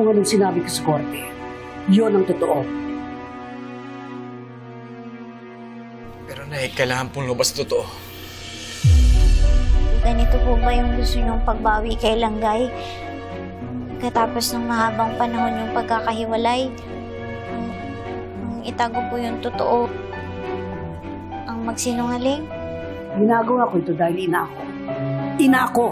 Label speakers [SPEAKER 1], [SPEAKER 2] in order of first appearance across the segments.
[SPEAKER 1] kung anong sinabi ko sa korte. Yun ang totoo.
[SPEAKER 2] Pero Nay, kailangan pong lumabas totoo.
[SPEAKER 3] Ganito po ba yung gusto niyong pagbawi kay Langgay? Katapos ng mahabang panahon yung pagkakahiwalay, itago po yung totoo, ang magsinungaling?
[SPEAKER 1] Ginagawa ko ito dahil ina ako. Ina ako!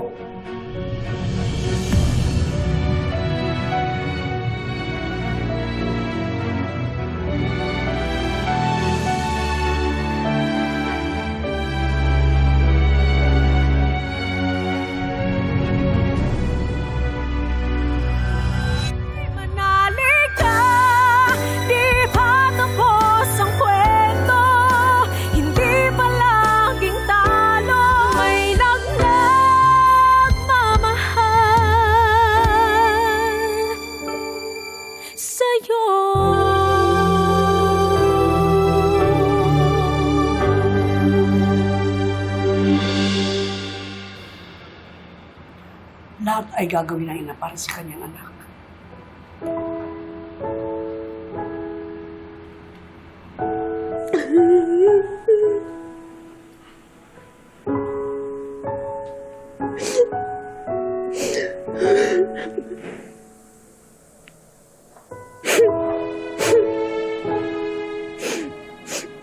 [SPEAKER 1] Lahat ay gagawin ng ina para sa kanyang anak.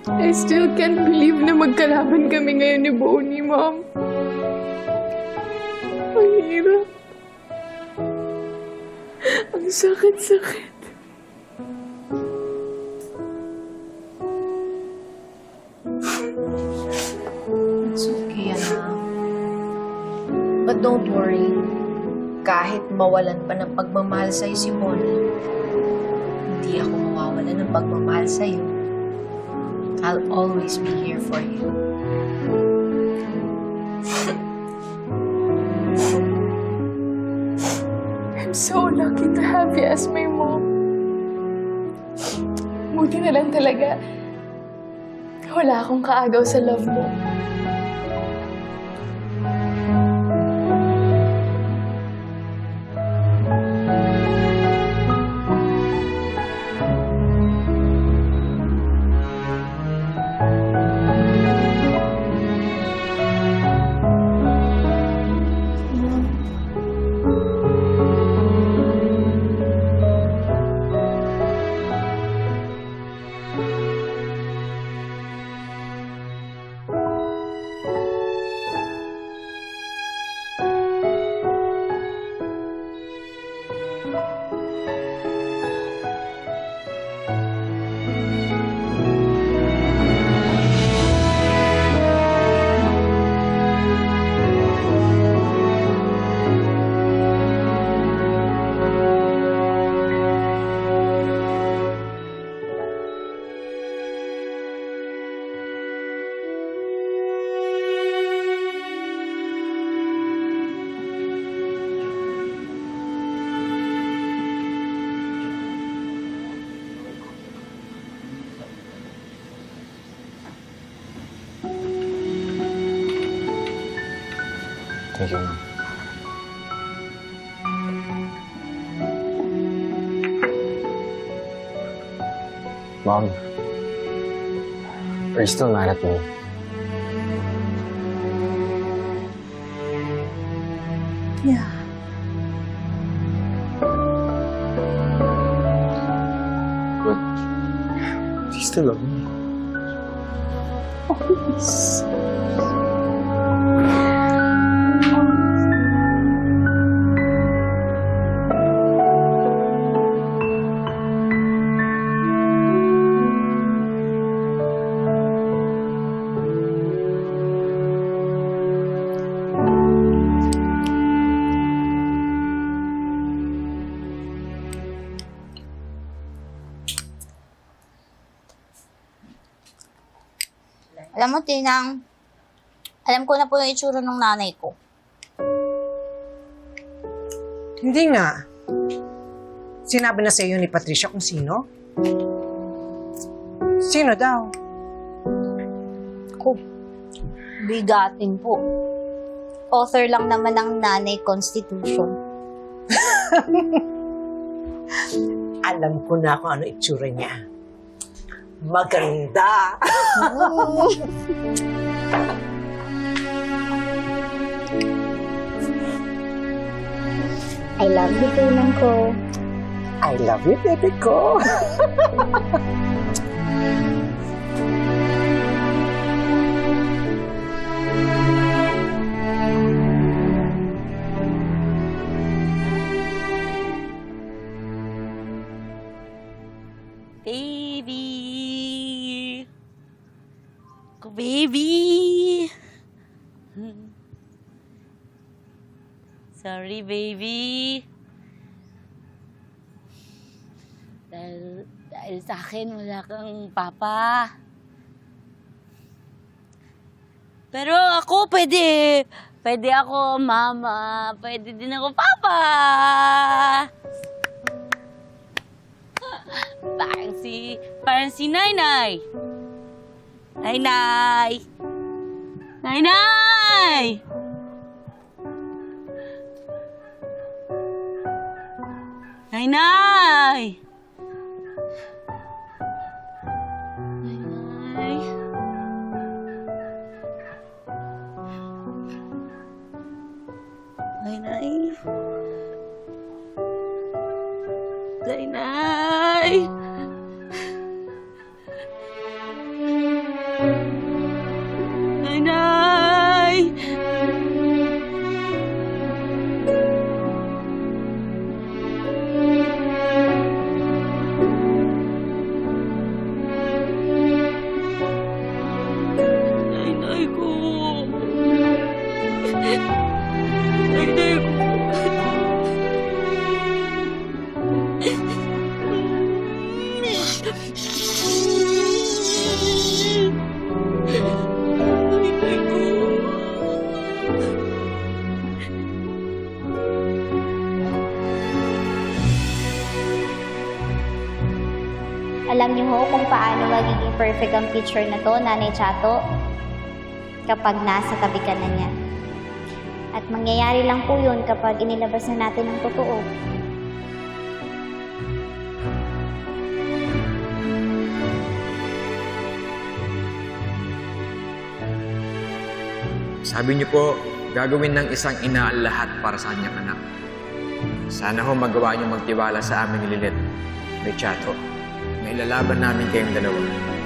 [SPEAKER 4] I still can't believe na magkalaban kami ngayon ni Bonnie, Mom. Sakit-sakit.
[SPEAKER 5] It's okay, anak. But don't worry. Kahit mawalan pa ng pagmamahal sa'yo si Bonnie, hindi ako mawawalan ng pagmamahal sa'yo. I'll always be here for you.
[SPEAKER 4] So lucky to have you as my mom. Buti na lang talaga. Wala akong kaagaw sa love mo.
[SPEAKER 2] Thank you. Mom, are you still mad at me?
[SPEAKER 1] Yeah.
[SPEAKER 2] But do you still love me?
[SPEAKER 3] Alam mo, Tinang, alam ko na po yung itsura ng nanay ko.
[SPEAKER 6] Hindi nga. Sinabi na sa iyo ni Patricia kung sino? Sino daw?
[SPEAKER 3] Ko, bigatin po. Author lang naman ng Nanay Constitution.
[SPEAKER 7] Alam ko na kung ano itsura niya. Maganda!
[SPEAKER 8] I love you, Kailan ko.
[SPEAKER 7] I love you, baby ko.
[SPEAKER 1] Ko baby! Sorry, baby. Dahil, dahil sa akin, wala kang papa. Pero ako, pwede. Pwede ako, mama. Pwede din ako, papa. Parang si, parang si Nainay. Nainay! Nainay! Nainay! Nainay! Nainay! Nainay! Nainay!
[SPEAKER 8] Alam niyo ho kung paano magiging perfect ang picture na to, Nanay Chato, kapag nasa tabi ka na niya. At mangyayari lang po yun kapag inilabas na natin ang totoo.
[SPEAKER 9] Sabi niyo po, gagawin ng isang ina lahat para sa kanyang anak. Sana ho magawa niyo magtiwala sa amin ni Lilet. May chato. May lalaban namin kayong dalawa.